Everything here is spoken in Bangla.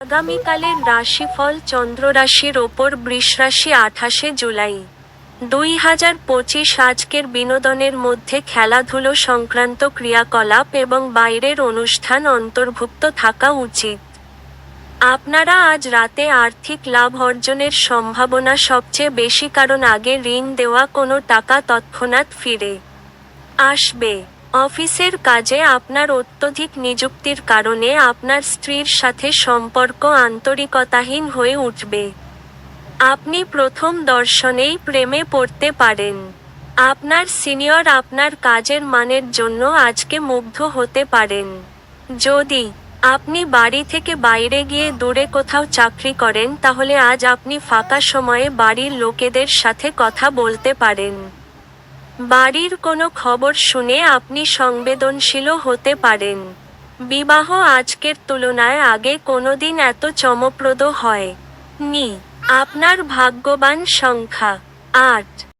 আগামীকালের রাশিফল চন্দ্ররাশির ওপর বৃষরাশি আঠাশে জুলাই। দুই হাজার পঁচিশ আজকের বিনোদনের মধ্যে খেলাধুলো সংক্রান্ত ক্রিয়াকলাপ এবং বাইরের অনুষ্ঠান অন্তর্ভুক্ত থাকা উচিত। আপনারা আজ রাতে আর্থিক লাভ অর্জনের সম্ভাবনা সবচেয়ে বেশি কারণ আগে ঋণ দেওয়া কোনো টাকা তৎক্ষণাৎ ফিরে আসবে। অফিসের কাজে আপনার অত্যধিক নিযুক্তির কারণে আপনার স্ত্রীর সাথে সম্পর্ক আন্তরিকতাহীন হয়ে উঠবে। আপনি প্রথম দর্শনেই প্রেমে পড়তে পারেন। আপনার সিনিয়র আপনার কাজের মানের জন্য আজকে মুগ্ধ হতে পারেন। যদি আপনি বাড়ি থেকে বাইরে গিয়ে দূরে কোথাও চাকরি করেন, তাহলে আজ আপনি ফাঁকা সময়ে বাড়ির লোকেদের সাথে কথা বলতে পারেন। বাড়ির কোনো খবর শুনে আপনি সংবেদনশীলও হতে পারেন। বিবাহ আজকের তুলনায় আগে কোনো দিন এত চমপ্রদ হয়। নি, আপনার ভাগ্যবান সংখ্যা, আট।